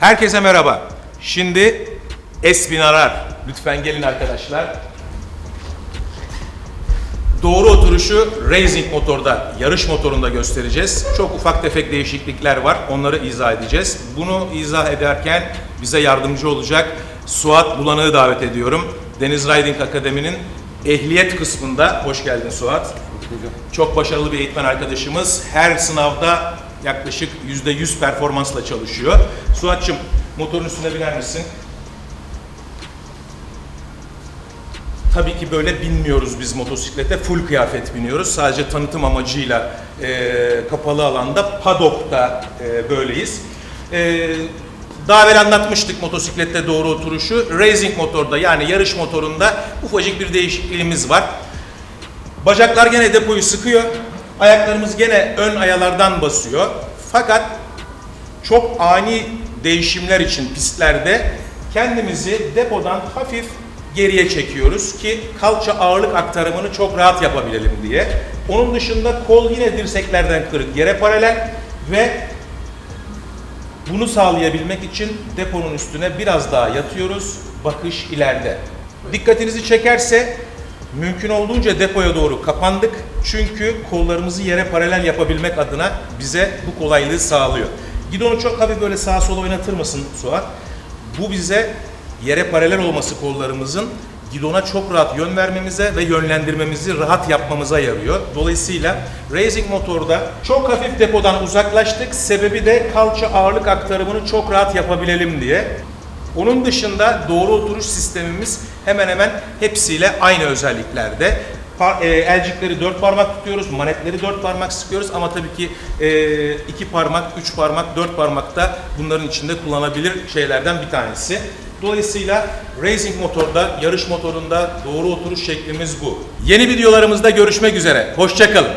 Herkese merhaba. Şimdi Esbin Arar. Lütfen gelin arkadaşlar. Doğru oturuşu racing motorda, yarış motorunda göstereceğiz. Çok ufak tefek değişiklikler var. Onları izah edeceğiz. Bunu izah ederken bize yardımcı olacak Suat Bulanık'ı davet ediyorum. Deniz Riding Akademi'nin ehliyet kısmında. Hoş geldin Suat. Çok başarılı bir eğitmen arkadaşımız. Her sınavda yaklaşık %100 performansla çalışıyor. Suat'cığım motorun üstüne biner misin? Tabii ki böyle binmiyoruz biz motosiklete. Full kıyafet biniyoruz. Sadece tanıtım amacıyla e, kapalı alanda, padokta e, böyleyiz. E, daha evvel anlatmıştık motosiklette doğru oturuşu. Racing motorda yani yarış motorunda ufacık bir değişikliğimiz var. Bacaklar gene depoyu sıkıyor. Ayaklarımız gene ön ayalardan basıyor. Fakat çok ani değişimler için pistlerde kendimizi depodan hafif geriye çekiyoruz ki kalça ağırlık aktarımını çok rahat yapabilelim diye. Onun dışında kol yine dirseklerden kırık yere paralel ve bunu sağlayabilmek için deponun üstüne biraz daha yatıyoruz. Bakış ileride. Dikkatinizi çekerse mümkün olduğunca depoya doğru kapandık. Çünkü kollarımızı yere paralel yapabilmek adına bize bu kolaylığı sağlıyor. Gidonu çok hafif böyle sağa sola oynatır mısın Suat? Bu bize yere paralel olması kollarımızın gidona çok rahat yön vermemize ve yönlendirmemizi rahat yapmamıza yarıyor. Dolayısıyla racing motorda çok hafif depodan uzaklaştık. Sebebi de kalça ağırlık aktarımını çok rahat yapabilelim diye. Onun dışında doğru oturuş sistemimiz hemen hemen hepsiyle aynı özelliklerde. Pa- e, elcikleri dört parmak tutuyoruz, manetleri dört parmak sıkıyoruz ama tabii ki e, iki parmak, üç parmak, dört parmak da bunların içinde kullanabilir şeylerden bir tanesi. Dolayısıyla racing motorda, yarış motorunda doğru oturuş şeklimiz bu. Yeni videolarımızda görüşmek üzere. Hoşçakalın.